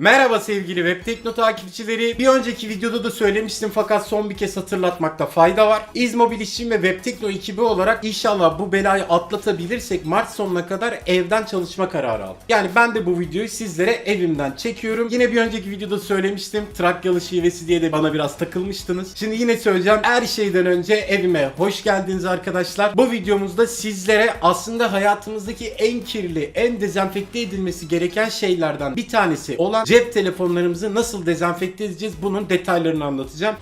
Merhaba sevgili Web Tekno takipçileri. Bir önceki videoda da söylemiştim fakat son bir kez hatırlatmakta fayda var. İzmobil İşçim ve Web Tekno ekibi olarak inşallah bu belayı atlatabilirsek Mart sonuna kadar evden çalışma kararı aldık. Yani ben de bu videoyu sizlere evimden çekiyorum. Yine bir önceki videoda söylemiştim. Trakyalı şivesi diye de bana biraz takılmıştınız. Şimdi yine söyleyeceğim. Her şeyden önce evime hoş geldiniz arkadaşlar. Bu videomuzda sizlere aslında hayatımızdaki en kirli, en dezenfekte edilmesi gereken şeylerden bir tanesi olan cep telefonlarımızı nasıl dezenfekte edeceğiz bunun detaylarını anlatacağım.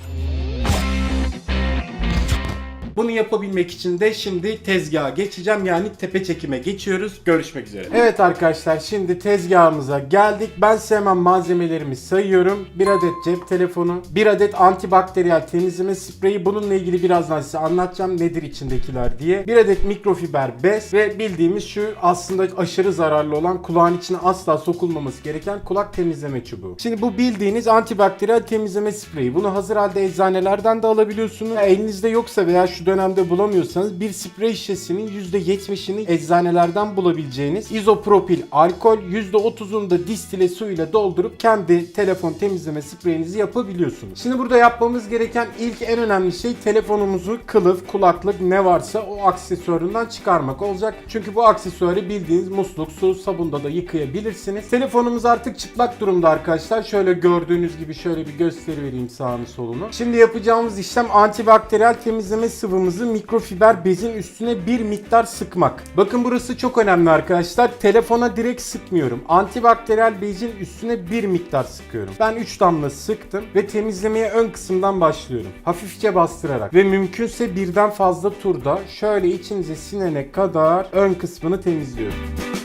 Bunu yapabilmek için de şimdi tezgaha geçeceğim. Yani tepe çekime geçiyoruz. Görüşmek üzere. Evet arkadaşlar şimdi tezgahımıza geldik. Ben size hemen malzemelerimi sayıyorum. Bir adet cep telefonu, bir adet antibakteriyel temizleme spreyi. Bununla ilgili birazdan size anlatacağım nedir içindekiler diye. Bir adet mikrofiber bez ve bildiğimiz şu aslında aşırı zararlı olan kulağın içine asla sokulmaması gereken kulak temizleme çubuğu. Şimdi bu bildiğiniz antibakteriyel temizleme spreyi. Bunu hazır halde eczanelerden de alabiliyorsunuz. Elinizde yoksa veya şu dönemde bulamıyorsanız bir sprey şişesinin %70'ini eczanelerden bulabileceğiniz izopropil alkol %30'unu da distile suyla doldurup kendi telefon temizleme spreyinizi yapabiliyorsunuz. Şimdi burada yapmamız gereken ilk en önemli şey telefonumuzu kılıf, kulaklık ne varsa o aksesuarından çıkarmak olacak. Çünkü bu aksesuarı bildiğiniz musluk, su, sabunda da yıkayabilirsiniz. Telefonumuz artık çıplak durumda arkadaşlar. Şöyle gördüğünüz gibi şöyle bir gösteri vereyim sağını solunu. Şimdi yapacağımız işlem antibakteriyel temizleme sıvımızı mikrofiber bezin üstüne bir miktar sıkmak. Bakın burası çok önemli arkadaşlar. Telefona direkt sıkmıyorum. Antibakteriyel bezin üstüne bir miktar sıkıyorum. Ben 3 damla sıktım ve temizlemeye ön kısımdan başlıyorum. Hafifçe bastırarak ve mümkünse birden fazla turda şöyle içinize sinene kadar ön kısmını temizliyorum.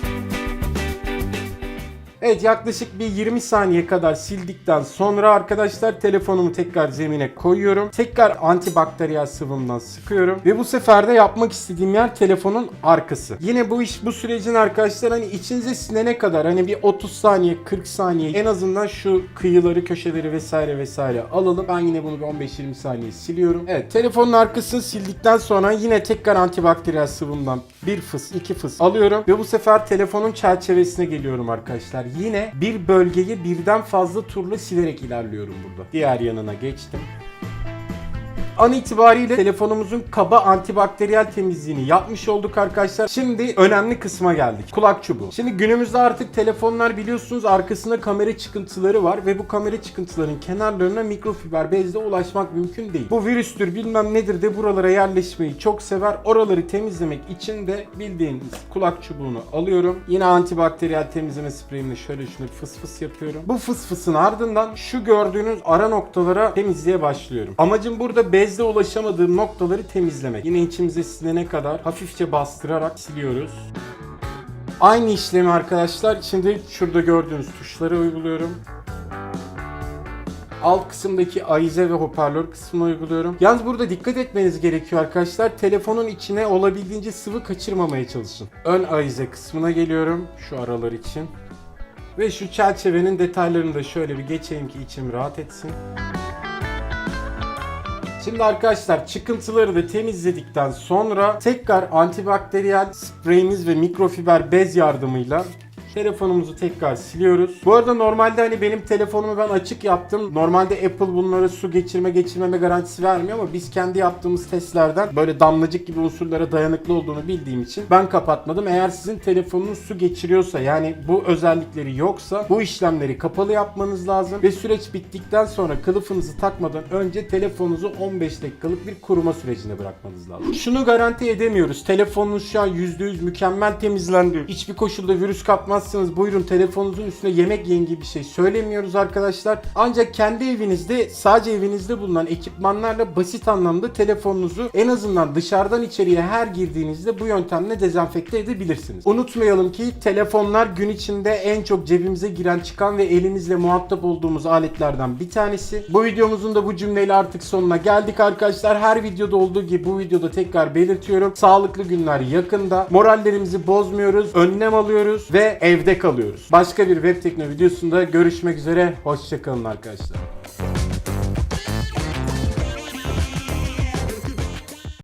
Evet yaklaşık bir 20 saniye kadar sildikten sonra arkadaşlar telefonumu tekrar zemine koyuyorum. Tekrar antibakteriyel sıvımdan sıkıyorum. Ve bu sefer de yapmak istediğim yer telefonun arkası. Yine bu iş bu sürecin arkadaşlar hani içinize sinene kadar hani bir 30 saniye 40 saniye en azından şu kıyıları köşeleri vesaire vesaire alalım. Ben yine bunu bir 15-20 saniye siliyorum. Evet telefonun arkasını sildikten sonra yine tekrar antibakteriyel sıvımdan bir fıs iki fıs alıyorum. Ve bu sefer telefonun çerçevesine geliyorum arkadaşlar yine bir bölgeyi birden fazla turla silerek ilerliyorum burada. Diğer yanına geçtim. An itibariyle telefonumuzun kaba antibakteriyel temizliğini yapmış olduk arkadaşlar. Şimdi önemli kısma geldik. Kulak çubuğu. Şimdi günümüzde artık telefonlar biliyorsunuz arkasında kamera çıkıntıları var ve bu kamera çıkıntıların kenarlarına mikrofiber bezle ulaşmak mümkün değil. Bu virüstür bilmem nedir de buralara yerleşmeyi çok sever. Oraları temizlemek için de bildiğiniz kulak çubuğunu alıyorum. Yine antibakteriyel temizleme spreyimle şöyle şunu fıs fıs yapıyorum. Bu fıs fısın ardından şu gördüğünüz ara noktalara temizliğe başlıyorum. Amacım burada bezle ulaşamadığım noktaları temizlemek. Yine içimize sinene kadar hafifçe bastırarak siliyoruz. Aynı işlemi arkadaşlar şimdi şurada gördüğünüz tuşlara uyguluyorum. Alt kısımdaki ayize ve hoparlör kısmına uyguluyorum. Yalnız burada dikkat etmeniz gerekiyor arkadaşlar. Telefonun içine olabildiğince sıvı kaçırmamaya çalışın. Ön ayize kısmına geliyorum şu aralar için. Ve şu çerçevenin detaylarını da şöyle bir geçeyim ki içim rahat etsin. Şimdi arkadaşlar çıkıntıları da temizledikten sonra tekrar antibakteriyel spreyimiz ve mikrofiber bez yardımıyla telefonumuzu tekrar siliyoruz. Bu arada normalde hani benim telefonumu ben açık yaptım. Normalde Apple bunlara su geçirme geçirmeme garantisi vermiyor ama biz kendi yaptığımız testlerden böyle damlacık gibi unsurlara dayanıklı olduğunu bildiğim için ben kapatmadım. Eğer sizin telefonunuz su geçiriyorsa yani bu özellikleri yoksa bu işlemleri kapalı yapmanız lazım ve süreç bittikten sonra kılıfınızı takmadan önce telefonunuzu 15 dakikalık bir kuruma sürecine bırakmanız lazım. Şunu garanti edemiyoruz. Telefonunuz şu an %100 mükemmel temizlendi. Hiçbir koşulda virüs kapmazsınız. Buyurun telefonunuzun üstüne yemek yiyin gibi bir şey söylemiyoruz arkadaşlar. Ancak kendi evinizde sadece evinizde bulunan ekipmanlarla basit anlamda telefonunuzu en azından dışarıdan içeriye her girdiğinizde bu yöntemle dezenfekte edebilirsiniz. Unutmayalım ki telefonlar gün içinde en çok cebimize giren çıkan ve elimizle muhatap olduğumuz aletlerden bir tanesi. Bu videomuzun da bu cümleyle artık sonuna geldik arkadaşlar. Her videoda olduğu gibi bu videoda tekrar belirtiyorum. Sağlıklı günler yakında. Morallerimizi bozmuyoruz. Önlem alıyoruz ve evde kalıyoruz. Başka bir web tekno videosunda görüşmek üzere. Hoşçakalın arkadaşlar.